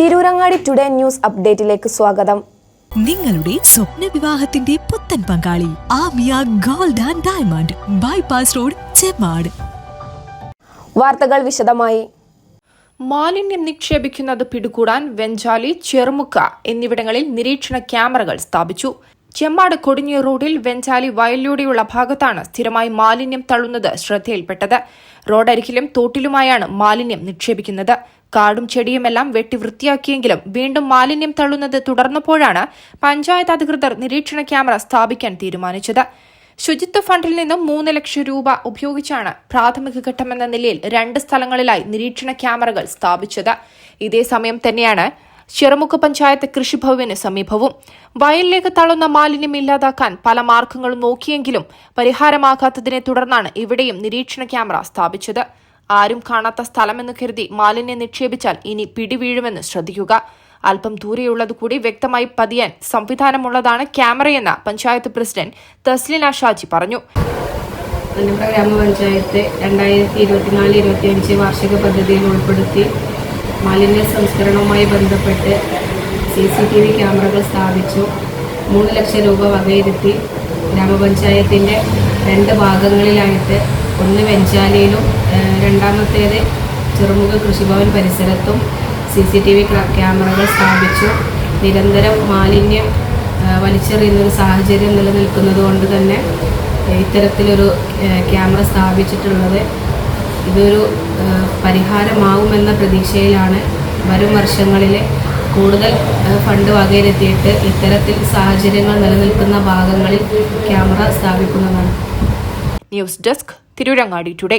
Tirurangadi today news അപ്ഡേറ്റിലേക്ക് സ്വാഗതം. നിങ്ങളുടെ സ്വപ്ന വിവാഹത്തിന്റെ പുത്തൻ പങ്കാളി Amiya gold and diamond bypass road Chemmad. വാർത്തകൾ വിശദമായി. മാലിന്യം നിക്ഷേപിക്കുന്നത് പിടികൂടാൻ വെഞ്ചാലി ചെറുമുക്ക എന്നിവിടങ്ങളിൽ നിരീക്ഷണ ക്യാമറകൾ സ്ഥാപിച്ചു. ചെമ്മാട് കൊടിഞ്ഞി റോഡിൽ വെഞ്ചാലി വയലിലൂടെയുള്ള ഭാഗത്താണ് സ്ഥിരമായി മാലിന്യം തള്ളുന്നത് ശ്രദ്ധയിൽപ്പെട്ടത്. റോഡരികിലും തോട്ടിലുമായാണ് മാലിന്യം നിക്ഷേപിക്കുന്നത്. കാടും ചെടിയുമെല്ലാം വെട്ടി വൃത്തിയാക്കിയെങ്കിലും വീണ്ടും മാലിന്യം തള്ളുന്നത് തുടർന്നപ്പോഴാണ് പഞ്ചായത്ത് അധികൃതർ നിരീക്ഷണ ക്യാമറ സ്ഥാപിക്കാൻ തീരുമാനിച്ചത്. ശുചിത്വ ഫണ്ടിൽ നിന്നും മൂന്ന് ലക്ഷം രൂപ ഉപയോഗിച്ചാണ് പ്രാഥമിക ഘട്ടമെന്ന നിലയിൽ രണ്ട് സ്ഥലങ്ങളിലായി നിരീക്ഷണ ക്യാമറകൾ സ്ഥാപിച്ചത്. ഇതേ സമയം തന്നെയാണ് ചെറുമുഖ പഞ്ചായത്ത് കൃഷിഭവന് സമീപവും. വയലിലേക്ക് തള്ളുന്ന മാലിന്യം ഇല്ലാതാക്കാൻ പല മാർഗങ്ങളും നോക്കിയെങ്കിലും പരിഹാരമാകാത്തതിനെ തുടർന്നാണ് ഇവിടെയും നിരീക്ഷണ ക്യാമറ സ്ഥാപിച്ചത്. ആരും കാണാത്ത സ്ഥലമെന്ന് കരുതി മാലിന്യം നിക്ഷേപിച്ചാൽ ഇനി പിടിവീഴുമെന്ന് ശ്രദ്ധിക്കുക. അല്പം ദൂരെയുള്ളത് കൂടി വ്യക്തമായി പതിയാൻ സംവിധാനമുള്ളതാണ് ക്യാമറയെന്ന് പഞ്ചായത്ത് പ്രസിഡന്റ് തസ്ലിന ഷാജി പറഞ്ഞു. ഗ്രാമപഞ്ചായത്ത് രണ്ടായിരത്തി ഇരുപത്തിനാല് ഇരുപത്തിയഞ്ച് വാർഷിക പദ്ധതിയിൽ ഉൾപ്പെടുത്തി മാലിന്യ സംസ്കരണവുമായി ബന്ധപ്പെട്ട് സി സി ടി വി ക്യാമറകൾ സ്ഥാപിച്ചു. മൂന്ന് ലക്ഷം രൂപ വകയിരുത്തി ഗ്രാമപഞ്ചായത്തിന്റെ രണ്ട് ഭാഗങ്ങളിലായിട്ട് ഒന്ന് വെഞ്ചാലിയിലും രണ്ടാമത്തേത് ചെറുമുഖ കൃഷിഭവൻ പരിസരത്തും സി സി ടി വി ക്യാമറകൾ സ്ഥാപിച്ചു. നിരന്തരം മാലിന്യം വലിച്ചെറിയുന്ന വലിച്ചെറിയുന്നൊരു സാഹചര്യം നിലനിൽക്കുന്നത് കൊണ്ട് തന്നെ ഇത്തരത്തിലൊരു ക്യാമറ സ്ഥാപിച്ചിട്ടുള്ളത് ഇതൊരു പരിഹാരമാവുമെന്ന പ്രതീക്ഷയിലാണ് വരും വർഷങ്ങളിൽ കൂടുതൽ ഫണ്ട് വകയിലെത്തിയിട്ട് ഇത്തരത്തിൽ സാഹചര്യങ്ങൾ നിലനിൽക്കുന്ന ഭാഗങ്ങളിൽ ക്യാമറ സ്ഥാപിക്കുന്നതാണ്. News desk Tirurangadi today